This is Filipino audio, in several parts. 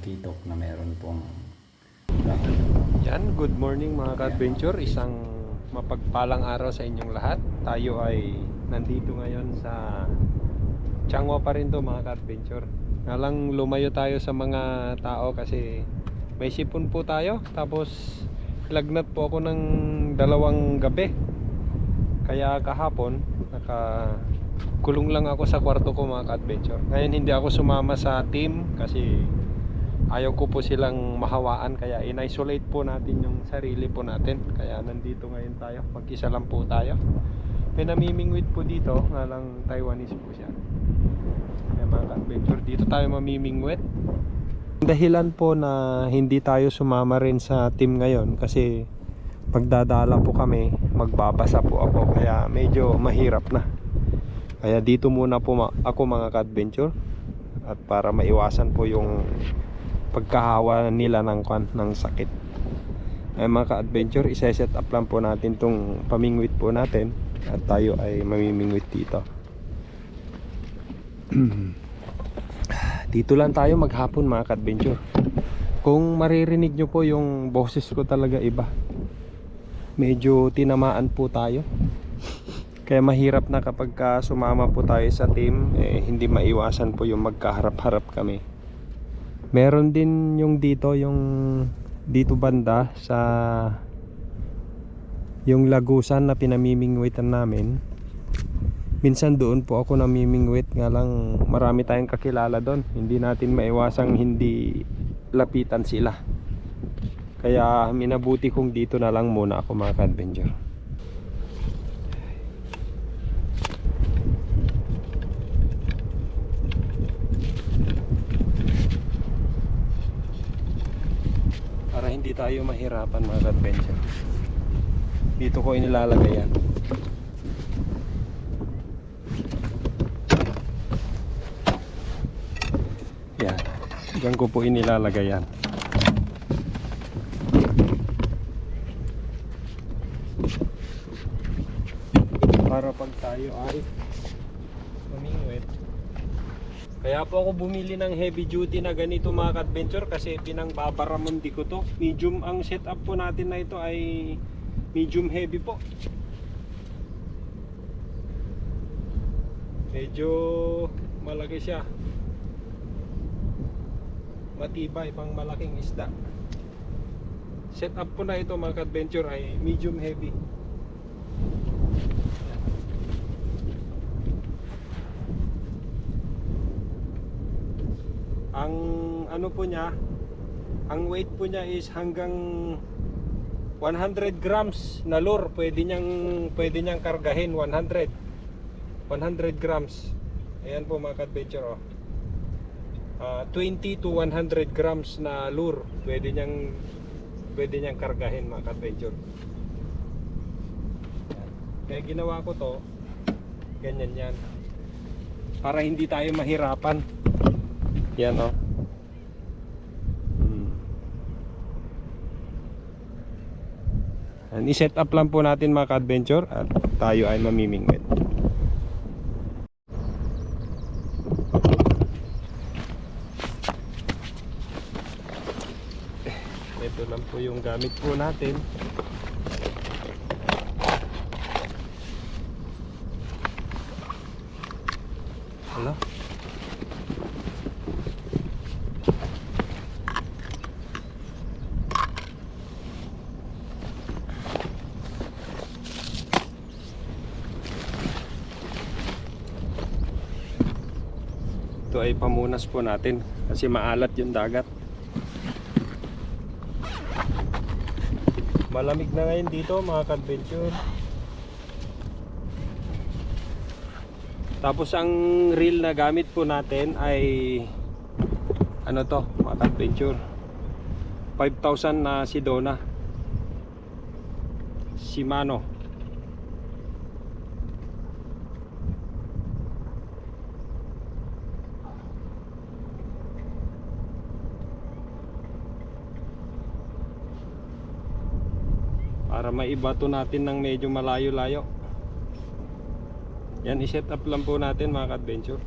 matalakitok na meron pong. Yan, good morning mga ka-adventure. Isang mapagpalang araw sa inyong lahat. Tayo ay nandito ngayon sa Changwa pa rin to mga ka-adventure. Nga lang lumayo tayo sa mga tao kasi may sipon po tayo. Tapos lagnat po ako ng dalawang gabi. Kaya kahapon, naka kulong lang ako sa kwarto ko mga ka-adventure. Ngayon hindi ako sumama sa team kasi ayaw ko po silang mahawaan kaya in-isolate po natin yung sarili po natin. Kaya nandito ngayon tayo mag-isa lang po tayo. May namimingwit po dito nga lang Taiwanese po siya. Kaya mga adventure dito tayo mamimingwit. Dahilan po na hindi tayo sumama rin sa team ngayon kasi pagdadala po kami magbabasa po ako kaya medyo mahirap na. Kaya dito muna po ako mga ka-adventure at para maiwasan po yung pagkahawa nila ng kwan ng sakit. Ay mga ka-adventure, isa-set up lang po natin tong pamingwit po natin at tayo ay mamimingwit dito. dito lang tayo maghapon mga ka-adventure. Kung maririnig nyo po yung boses ko talaga iba. Medyo tinamaan po tayo. Kaya mahirap na kapag ka sumama po tayo sa team, eh, hindi maiwasan po yung magkaharap-harap kami meron din yung dito yung dito banda sa yung lagusan na pinamimingwitan namin. Minsan doon po ako namimingwit nga lang marami tayong kakilala doon. Hindi natin maiwasang hindi lapitan sila. Kaya minabuti kong dito na lang muna ako mga ka-adventure para hindi tayo mahirapan mga ka-adventure. Dito ko inilalagay yan. Yan. Dyan ko po inilalagay yan. Para pag tayo ay kaya po ako bumili ng heavy duty na ganito mga ka-adventure kasi pinangbabaramundi ko to. Medium ang setup po natin na ito ay medium heavy po. Medyo malaki siya. Matibay pang malaking isda. Setup po na ito mga ka-adventure ay medium heavy. Ang ano po niya ang weight po niya is hanggang 100 grams na lure. Pwede niyang pwede niyang kargahin 100 100 grams. Ayan po mga adventure oh. Ah, 20 to 100 grams na lure. Pwede niyang pwede niyang kargahin mga adventure kaya ginawa ko to ganyan yan. Para hindi tayo mahirapan yan o. Hmm. And i-set up lang po natin mga ka-adventure at tayo ay mamimingwit. Ito lang po yung gamit po natin. Hala. Ito pamunas po natin kasi maalat yung dagat. Malamig na ngayon dito mga ka-adventure. Tapos ang reel na gamit po natin ay ano to mga ka-adventure. 5,000 na Sidona. Shimano. para maibato natin ng medyo malayo-layo. Yan i-set up lang po natin mga ka-adventure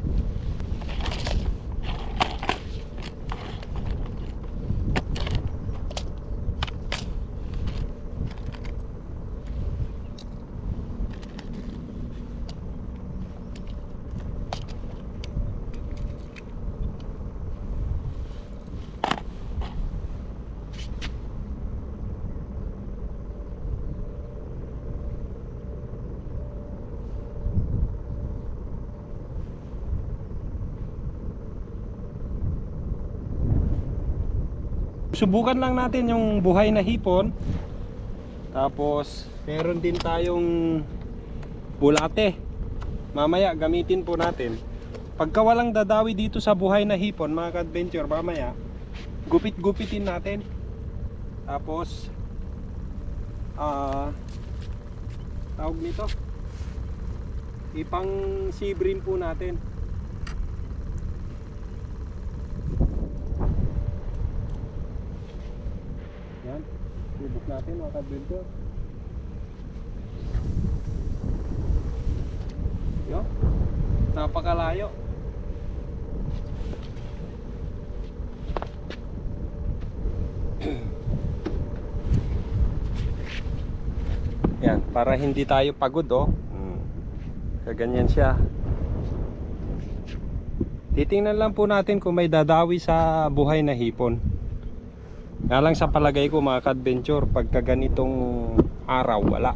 subukan lang natin yung buhay na hipon. Tapos, meron din tayong bulate. Mamaya, gamitin po natin. Pagka walang dadawi dito sa buhay na hipon, mga ka-adventure, mamaya, gupit-gupitin natin. Tapos, ah, tawag nito, ipang sibrin po natin. Yan, subok natin mga ka-adventure. Yo, napakalayo. Yan, para hindi tayo pagod oh. Mm. Kaganyan siya. Titingnan lang po natin kung may dadawi sa buhay na hipon. Nga lang sa palagay ko mga ka-adventure, pagka ganitong araw, wala.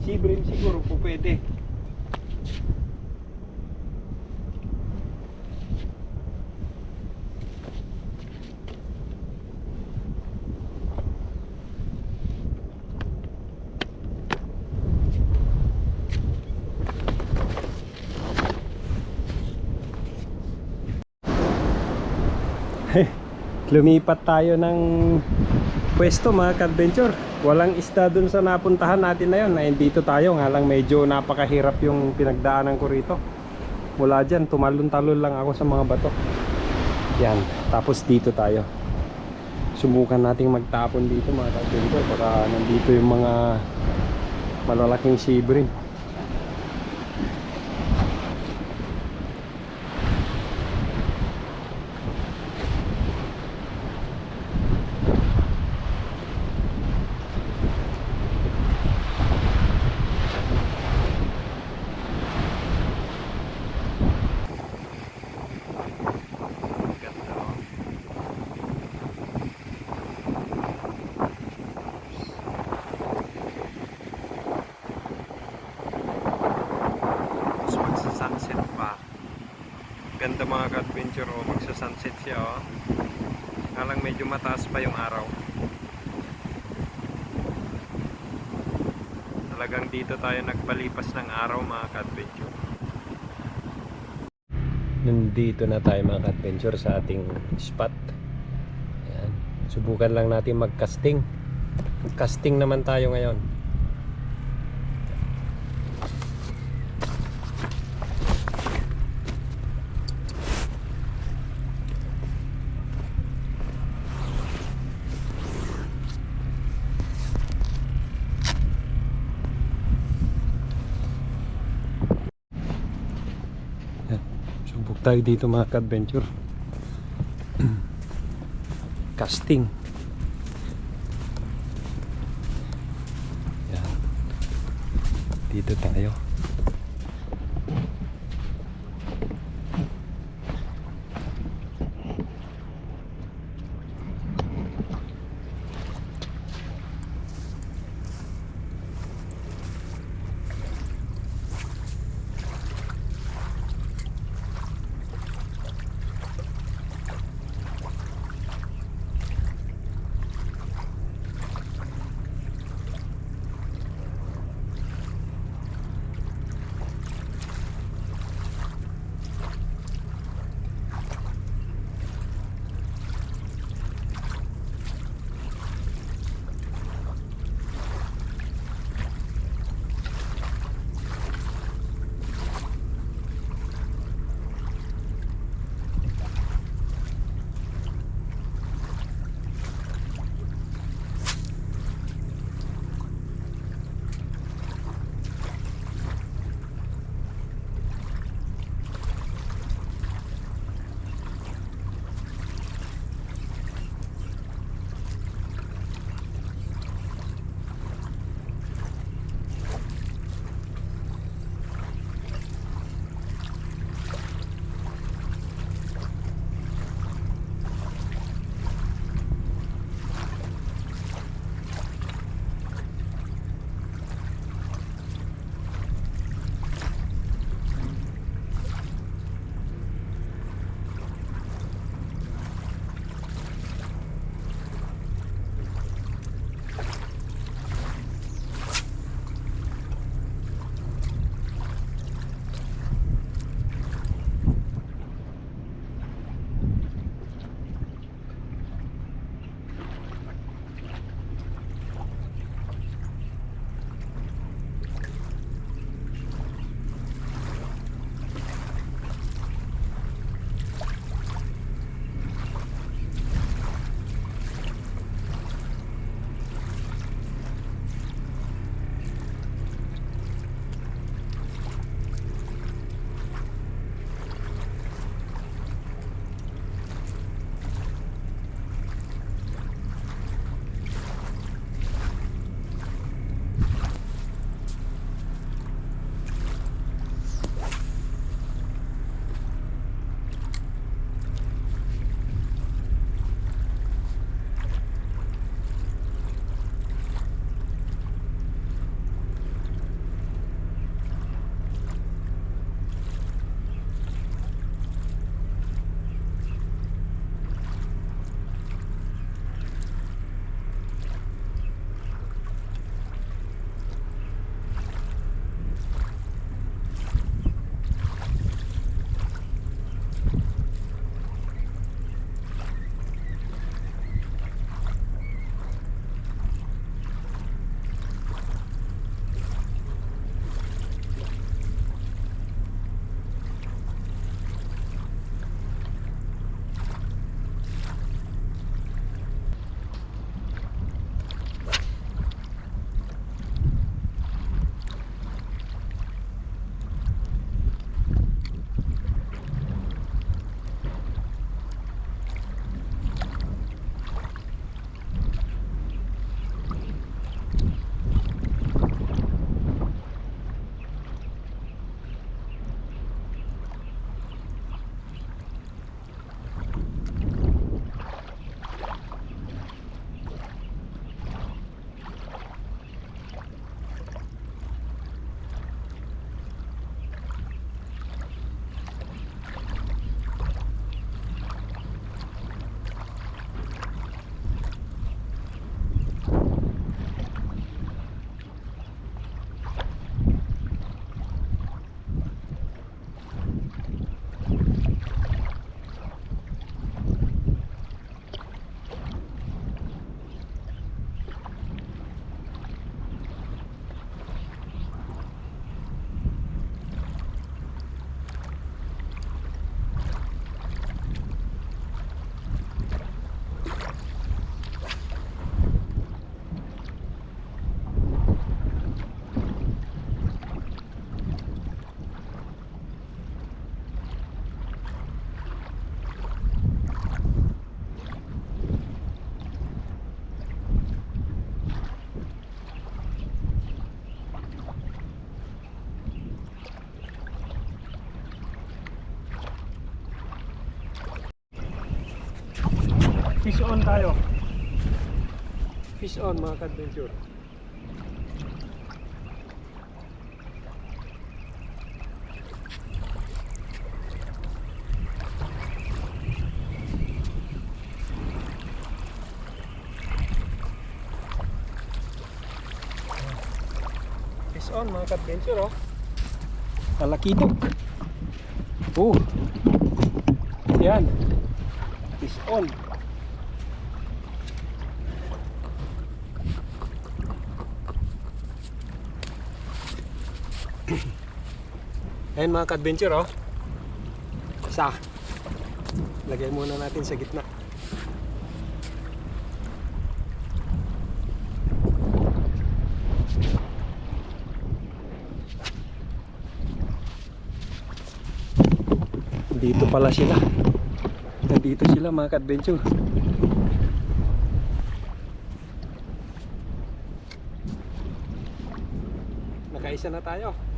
Sibrim siguro po pwede. Lumipat tayo ng pwesto mga ka-adventure. Walang isda dun sa napuntahan natin na yun. Na dito tayo nga lang medyo napakahirap yung pinagdaanan ko rito. Mula dyan, tumalon-talon lang ako sa mga bato. Yan, tapos dito tayo. Subukan nating magtapon dito mga ka-adventure. Baka nandito yung mga malalaking. Tapos magsa-sunset pa. Ganda mga ka-adventure oh, magsa-sunset siya oh. Nga lang medyo mataas pa yung araw. Talagang dito tayo nagpalipas ng araw mga ka-adventure. Nandito na tayo mga ka-adventure sa ating spot. Ayan. Subukan lang natin mag-casting. Casting naman tayo ngayon. Yan. Subok tayo dito mga ka-adventure. Casting. Yan. Dito tayo. On tayo. Fish on mga ka-adventure. Fish on mga ka-adventure oh. Malakito. Oh. Yan. Fish on. Ayan mga ka-adventure oh. Isa. Lagay muna natin sa gitna. Dito pala sila. Nandito sila mga ka-adventure. Nakaisa na tayo.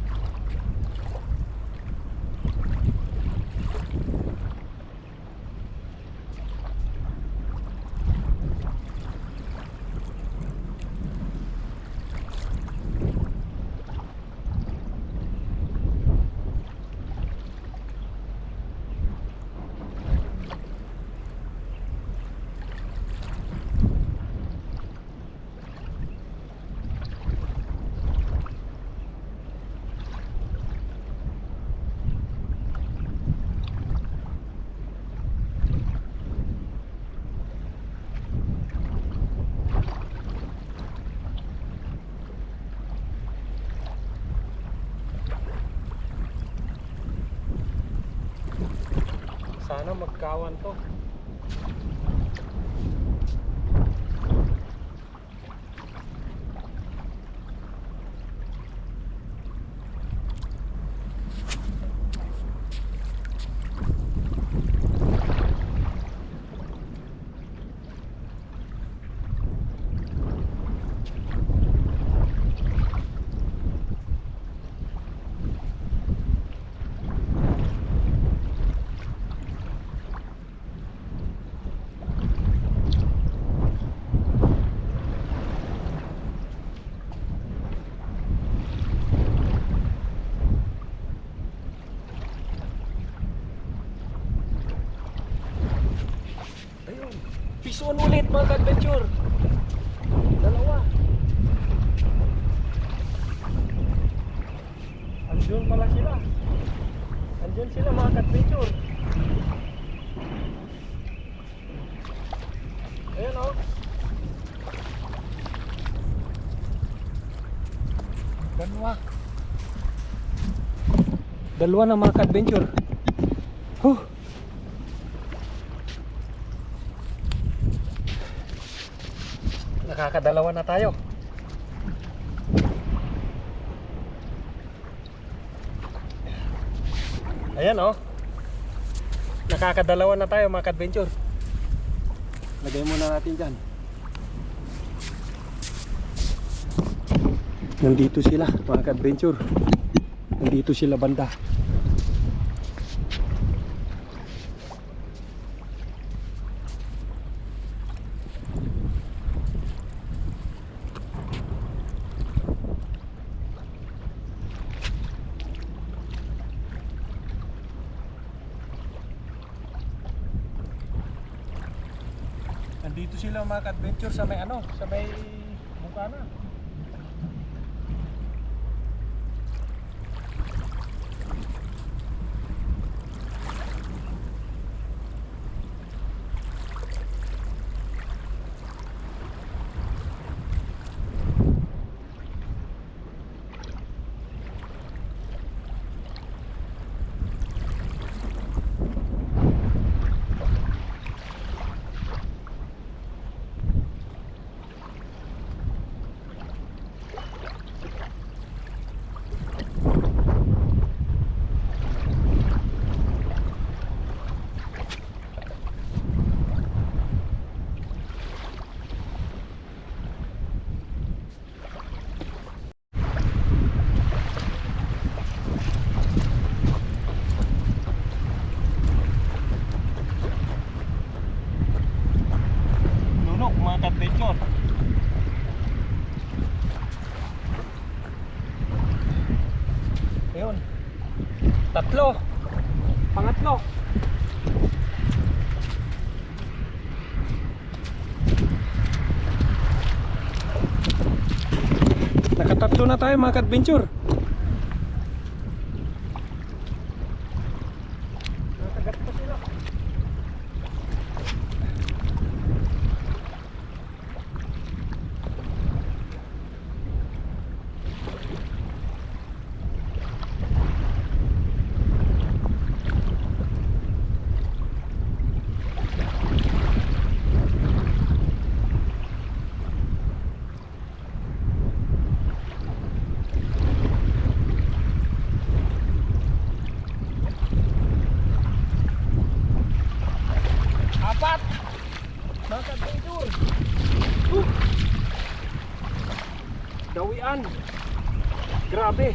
Sana magkawan to. Ayun. Fish ka-adventure. Dalawa. Andun pala sila. Andun sila mga ka-adventure. Ayan oh. Dalawa. Dalawa na mga ka-adventure. Huh. Nakakadalawa na tayo. Ayan oh. Nakakadalawa na tayo mga adventure Lagay muna natin dyan. Nandito sila mga adventure Nandito sila banda. Nandito sila mga adventure sa may ano, sa may bukana. Tatlo. Pangatlo. Nakatatlo na tayo mga ka-adventure. Nakagat pa sila. Apat! Mga ka-adventure! Uh! Dawian! Grabe!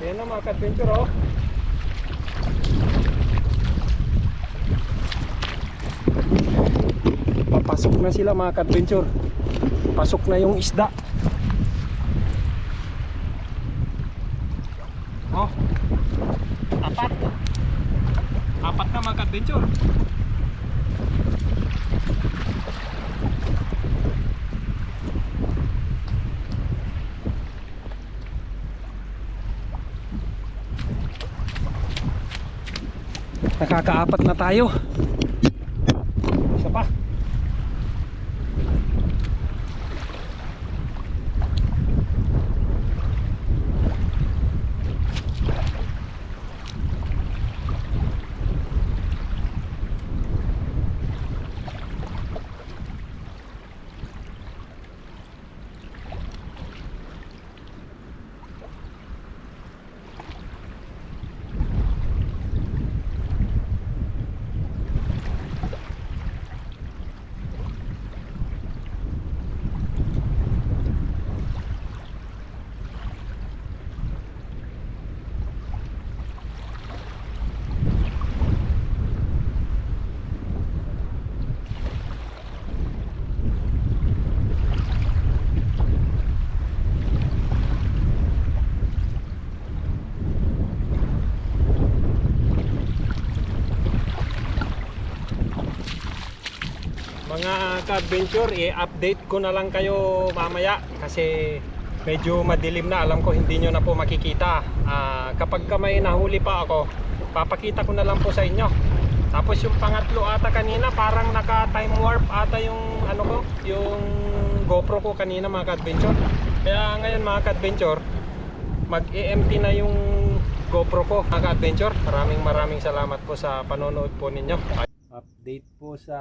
Ayan na mga ka-adventure oh. Papasok na sila mga ka-adventure. Pasok na yung isda. Oh. Apat. Ka-adventure. Nakakaapat na tayo. Isa pa. Mga ka-adventure, i-update ko na lang kayo mamaya kasi medyo madilim na. Alam ko hindi nyo na po makikita. Ah, kapag ka may nahuli pa ako, papakita ko na lang po sa inyo. Tapos yung pangatlo ata kanina, parang naka time warp ata yung ano ko, yung GoPro ko kanina mga ka-adventure. Kaya ngayon mga ka-adventure, mag-EMT na yung GoPro ko mga ka-adventure. Maraming maraming salamat po sa panonood po ninyo. Update po sa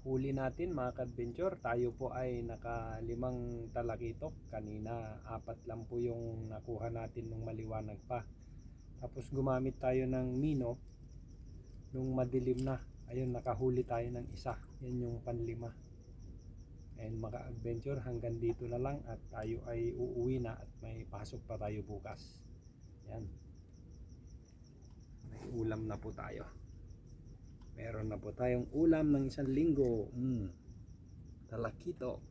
huli natin mga ka-adventure. Tayo po ay nakalimang talakitok. Kanina apat lang po yung nakuha natin nung maliwanag pa. Tapos gumamit tayo ng mino nung madilim na. Ayun nakahuli tayo ng isa. Yan yung panlima. And mga adventure hanggang dito na lang at tayo ay uuwi na at may pasok pa tayo bukas. Yan. May ulam na po tayo. Meron na po tayong ulam ng isang linggo. Mm. Talakitok.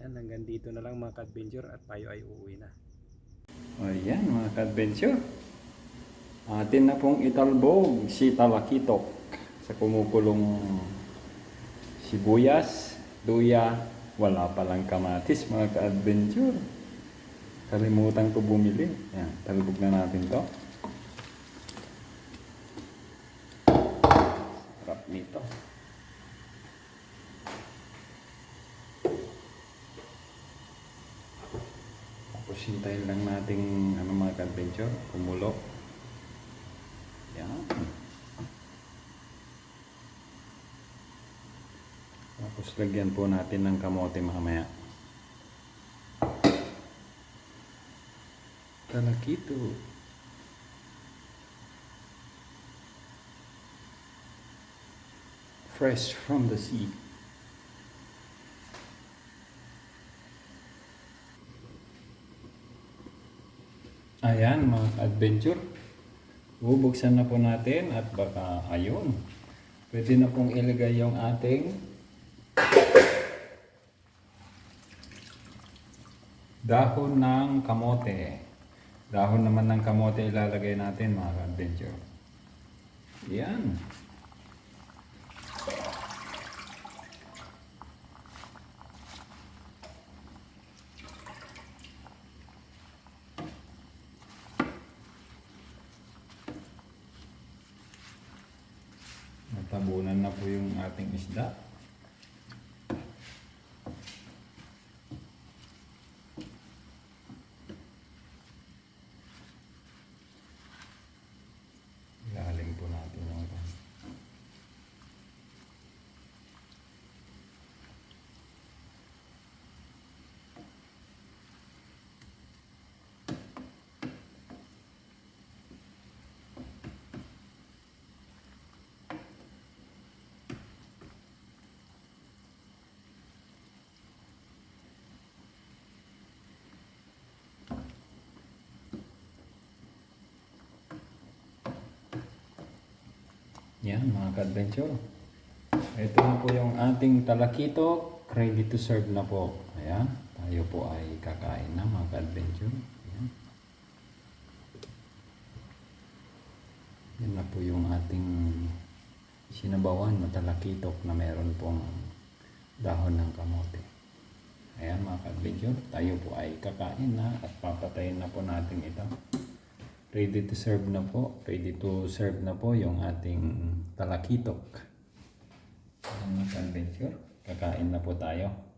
Yan, hanggang dito na lang mga ka-adventure at tayo ay uuwi na. Ayan mga ka-adventure. Atin na pong italbog si Talakitok sa kumukulong sibuyas, luya, wala palang kamatis mga ka-adventure. Kalimutan ko bumili. Yan, talbog na natin to. Sarap nito. Tapos hintayin lang nating ano mga ka-adventure, kumulo. Yan. Tapos lagyan po natin ng kamote mamaya. Talakito. Fresh from the sea. Ayan mga adventure. Bubuksan na po natin at baka ayun. Pwede na pong ilagay yung ating dahon ng kamote. Dahon naman ng kamote ilalagay natin mga ka-adventure. Yan. Natabunan na po yung ating isda. Ilalim po natin yung ito. Yan mga ka-adventure. Ito na po yung ating talakito. Ready to serve na po. Ayan. Tayo po ay kakain na mga ka-adventure. Ayan. Yan na po yung ating sinabawan na talakitok na meron pong dahon ng kamote. Ayan mga ka-adventure. Tayo po ay kakain na at papatayin na po natin ito. Ready to serve na po. Ready to serve na po yung ating talakitok. Ayan mga ka-adventure. Kakain na po tayo.